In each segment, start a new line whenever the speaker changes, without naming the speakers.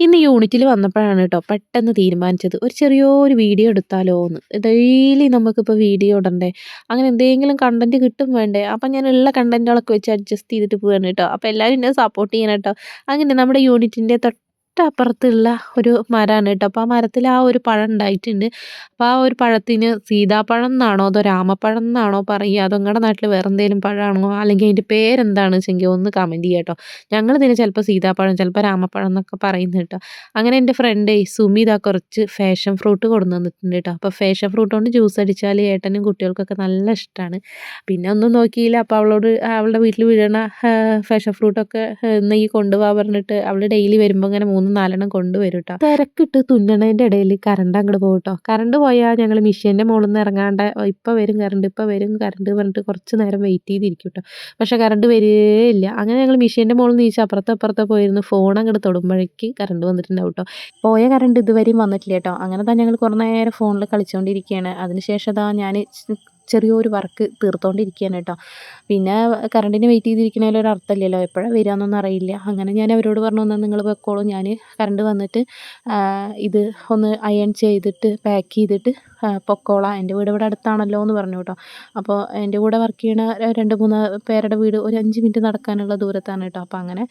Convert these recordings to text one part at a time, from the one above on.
ഇന്ന് യൂണിറ്റിൽ വന്നപ്പോഴാണ് കേട്ടോ പെട്ടെന്ന് തീരുമാനിച്ചത്. ഒരു ചെറിയൊരു വീഡിയോ എടുത്താലോ എന്ന്. ഡെയിലി നമുക്കിപ്പോൾ വീഡിയോ ഇടണ്ടേ? അങ്ങനെ എന്തെങ്കിലും കണ്ടന്റ് കിട്ടും വേണ്ടേ? അപ്പം ഞാൻ ഉള്ള കണ്ടന്റുകളൊക്കെ വെച്ച് അഡ്ജസ്റ്റ് ചെയ്തിട്ട് പോവാണ് കേട്ടോ. അപ്പോൾ എല്ലാവരും എന്നെ സപ്പോർട്ട് ചെയ്യണം കേട്ടോ. അങ്ങനെ നമ്മുടെ യൂണിറ്റിന്റെ തൊട്ട് തൊട്ടപ്പുറത്തുള്ള ഒരു മരമാണ് കേട്ടോ അപ്പോൾ ആ മരത്തിൽ ആ ഒരു പഴം ഉണ്ടായിട്ടുണ്ട്. അപ്പോൾ ആ ഒരു പഴത്തിന് സീതാപ്പഴം എന്നാണോ അതോ രാമപ്പഴം എന്നാണോ പറയുക? അതോ നിങ്ങളുടെ നാട്ടിൽ വേറെ എന്തെങ്കിലും പഴമാണോ? അല്ലെങ്കിൽ അതിന്റെ പേരെന്താണ് വെച്ചെങ്കിൽ ഒന്ന് കമന്റ് ചെയ്യുക കേട്ടോ ഞങ്ങൾ ഇതിന് ചിലപ്പോൾ സീതാപ്പഴം ചിലപ്പോൾ രാമപ്പഴം എന്നൊക്കെ പറയുന്നത് കേട്ടോ. അങ്ങനെ എന്റെ ഫ്രണ്ട് സുമിത കുറച്ച് ഫാഷൻ ഫ്രൂട്ട് കൊണ്ടു വന്നിട്ടുണ്ട് കേട്ടോ അപ്പോൾ ഫാഷൻ ഫ്രൂട്ട് കൊണ്ട് ജ്യൂസ് അടിച്ചാൽ ഏട്ടനും കുട്ടികൾക്കൊക്കെ നല്ല ഇഷ്ടമാണ് പിന്നെ ഒന്നും നോക്കിയില്ല. അപ്പോൾ അവളോട് അവളുടെ വീട്ടിൽ വീഴണ ഫാഷൻ ഫ്രൂട്ടൊക്കെ നെയ്യ് കൊണ്ടുപോകാൻ പറഞ്ഞിട്ട് അവൾ ഡെയിലി വരുമ്പോൾ ഇങ്ങനെ മൂന്ന് മൂന്നും നാലെണ്ണം കൊണ്ടുവരും കേട്ടോ തിരക്കിട്ട് തുന്നണേന്റെ ഇടയിൽ കറണ്ട് അങ്ങോട്ട് പോകും കറണ്ട് പോയാൽ ഞങ്ങൾ മിഷീന്റെ മുകളിൽ നിന്ന് ഇറങ്ങാണ്ട് ഇപ്പൊ വരും കറണ്ട് ഇപ്പൊ വരും കറണ്ട് പറഞ്ഞിട്ട് കുറച്ച് നേരം വെയിറ്റ് ചെയ്തിരിക്കും കേട്ടോ പക്ഷേ കറണ്ട് വരികയില്ല അങ്ങനെ ഞങ്ങൾ മിഷീന്റെ മുകളിൽ നീച്ച് അപ്പുറത്തെ അപ്പുറത്തെ പോയിരുന്നു ഫോൺ അങ്ങോട്ട് തൊടുമ്പോഴേക്ക് കറണ്ട് വന്നിട്ടുണ്ടാവും കേട്ടോ പോയ കറണ്ട് ഇതുവരെയും വന്നിട്ടില്ല കേട്ടോ അങ്ങനെ തന്നെ ഞങ്ങൾ കുറേ നേരം ഫോണിൽ കളിച്ചുകൊണ്ടിരിക്കുകയാണ് അതിനുശേഷം അതാ ഞാൻ ചെറിയൊരു വർക്ക് തീർത്തുകൊണ്ടിരിക്കുകയാണ് കേട്ടോ പിന്നെ കറണ്ടിന് വെയിറ്റ് ചെയ്തിരിക്കുന്നതിൽ ഒരു അർത്ഥമില്ലല്ലോ. എപ്പോഴാണ് വരികയെന്നൊന്നും അറിയില്ല. അങ്ങനെ ഞാൻ അവരോട് പറഞ്ഞു എന്നാൽ നിങ്ങൾ വെക്കോളൂ ഞാൻ കറണ്ട് വന്നിട്ട് ഇത് ഒന്ന് അയൺ ചെയ്തിട്ട് പാക്ക് ചെയ്തിട്ട് പൊക്കോളാം. എന്റെ വീട് ഇവിടെ അടുത്താണല്ലോ എന്ന് പറഞ്ഞു കേട്ടോ അപ്പോൾ എന്റെ കൂടെ വർക്ക് ചെയ്യണ രണ്ട് മൂന്ന് പേരുടെ വീട് ഒരു അഞ്ച് മിനിറ്റ് നടക്കാനുള്ള ദൂരത്താണ് കേട്ടോ അപ്പോൾ അങ്ങനെ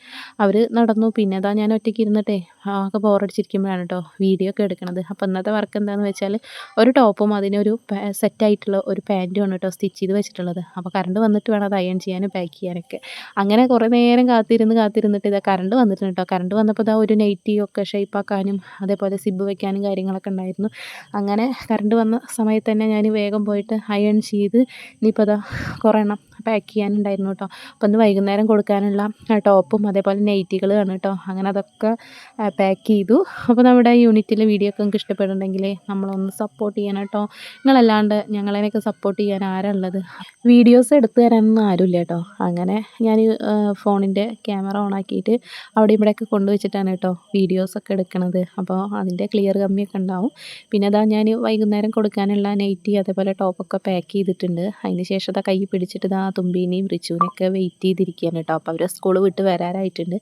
അവർ നടന്നു. പിന്നെ അതാ ഞാൻ ഒറ്റയ്ക്ക് ഇരുന്നിട്ടേ ആകെ ബോറടിച്ചിരിക്കുമ്പോഴാണ് കേട്ടോ വീഡിയോ ഒക്കെ എടുക്കണത്. അപ്പോൾ ഇന്നത്തെ വർക്ക് എന്താണെന്ന് വെച്ചാൽ ഒരു ടോപ്പും അതിനൊരു സെറ്റായിട്ടുള്ള ഒരു പാന്റുമാണ് കേട്ടോ സ്റ്റിച്ച് ചെയ്ത് വെച്ചിട്ടുള്ളത്. അപ്പോൾ കറണ്ട് വന്നിട്ട് വേണം അത് അയൺ ചെയ്യാനും പാക്ക് ചെയ്യാനൊക്കെ. അങ്ങനെ കുറേ നേരം കാത്തിരുന്ന് കാത്തിരുന്നിട്ട് ഇതാ കറണ്ട് വന്നിട്ടുണ്ട് കേട്ടോ. കറണ്ട് വന്നപ്പോൾ ഇതാ ഒരു നൈറ്റി ഒക്കെ ഷേപ്പാക്കാനും അതേപോലെ സിബ് വെക്കാനും കാര്യങ്ങളൊക്കെ ഉണ്ടായിരുന്നു. അങ്ങനെ കറണ്ട് വന്ന സമയത്ത് തന്നെ ഞാൻ വേഗം പോയിട്ട് അയൺ ചെയ്ത് ഇനിയിപ്പോൾ അതാ കുറേ എണ്ണം പാക്ക് ചെയ്യാനുണ്ടായിരുന്നു കേട്ടോ അപ്പോൾ ഇന്ന് വൈകുന്നേരം കൊടുക്കാനുള്ള ടോപ്പും അതേപോലെ നെയ്റ്റികളാണ് കേട്ടോ അങ്ങനെ അതൊക്കെ പാക്ക് ചെയ്തു. അപ്പോൾ നമ്മുടെ യൂണിറ്റിലെ വീഡിയോ ഒക്കെ നിങ്ങൾക്ക് ഇഷ്ടപ്പെടുന്നുണ്ടെങ്കിൽ നമ്മളൊന്ന് സപ്പോർട്ട് ചെയ്യണം കേട്ടോ നിങ്ങളല്ലാണ്ട് ഞങ്ങളതിനൊക്കെ സപ്പോർട്ട് ചെയ്യാൻ ആരാണുള്ളത്? വീഡിയോസ് എടുത്തു തരാനൊന്നും ആരുമില്ല കേട്ടോ അങ്ങനെ ഞാൻ ഫോണിന്റെ ക്യാമറ ഓൺ ആക്കിയിട്ട് അവിടെ ഇവിടെയൊക്കെ കൊണ്ടുവച്ചിട്ടാണ് കേട്ടോ വീഡിയോസൊക്കെ എടുക്കണത്. അപ്പോൾ അതിന്റെ ക്ലിയർ കമ്മിയൊക്കെ ഉണ്ടാവും. പിന്നെ അതാ ഞാൻ വൈകുന്നേരം കൊടുക്കാനുള്ള നൈറ്റി അതേപോലെ ടോപ്പൊക്കെ പാക്ക് ചെയ്തിട്ടുണ്ട്. അതിന് ശേഷം അതാ കൈ പിടിച്ചിട്ട് ഇതാ തുമ്പീനെയും റിച്ചുവിനെയൊക്കെ വെയിറ്റ് ചെയ്തിരിക്കുകയാണ് കേട്ടോ. അപ്പോൾ അവർ സ്കൂൾ വിട്ട് വരാറായിട്ടുണ്ട്.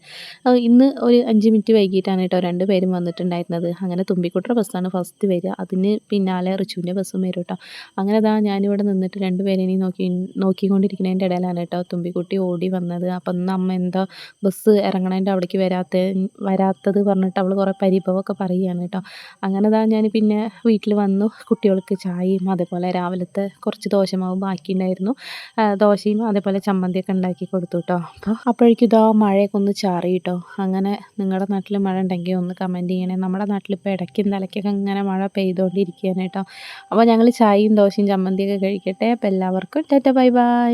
ഇന്ന് ഒരു അഞ്ച് മിനിറ്റ് വൈകിട്ടാണ് കേട്ടോ രണ്ട് പേരും വന്നിട്ടുണ്ടായിരുന്നത്. അങ്ങനെ തുമ്പിക്കുട്ടറ ബസ്സാണ് ഫസ്റ്റ് വരിക. അതിന് പിന്നാലെ റിച്ചുവിന്റെ ബസ്സും വരും കേട്ടോ. അങ്ങനെ അതാ ഞാനിവിടെ നിന്നിട്ട് രണ്ട് പേരെയും നോക്കി നോക്കിക്കൊണ്ടിരിക്കുന്നതിന്റെ ഇടയിലാണ് കേട്ടോ തുമ്പിക്കുട്ടി ഓടി വന്നത്. അപ്പം ഇന്ന് അമ്മ എന്താ ബസ് ഇറങ്ങണതിന്റെ അവിടേക്ക് വരാത്ത വരാത്തത് പറഞ്ഞിട്ട് അവൾ കുറേ പരിഭവമൊക്കെ പറയുകയാണ് കേട്ടോ. അങ്ങനെ അതാ ഞാൻ പിന്നെ വീട്ടിൽ വന്നു. കുട്ടികൾക്ക് ചായയും അതേപോലെ രാവിലത്തെ കുറച്ച് ദോശമാവ് ബാക്കിയുണ്ടായിരുന്നു. ദോശയും അതേപോലെ ചമ്മന്തിയൊക്കെ ഉണ്ടാക്കി കൊടുത്തു കേട്ടോ അപ്പോൾ അപ്പോഴേക്കും ഇതാ മഴയൊക്കെ ഒന്ന് ചാറി കേട്ടോ അങ്ങനെ നിങ്ങളുടെ നാട്ടിൽ മഴ ഉണ്ടെങ്കിൽ ഒന്ന് കമന്റ് ചെയ്യണേ. നമ്മുടെ നാട്ടിൽ ഇപ്പോൾ ഇടയ്ക്കും തലയ്ക്കൊക്കെ ഇങ്ങനെ മഴ പെയ്തുകൊണ്ടിരിക്കുകയാണ് കേട്ടോ അപ്പോൾ ഞങ്ങൾ ചായയും ദോശയും ചമ്മന്തിയൊക്കെ കഴിക്കട്ടെ. അപ്പോൾ എല്ലാവർക്കും ടാറ്റ ബൈ ബൈ.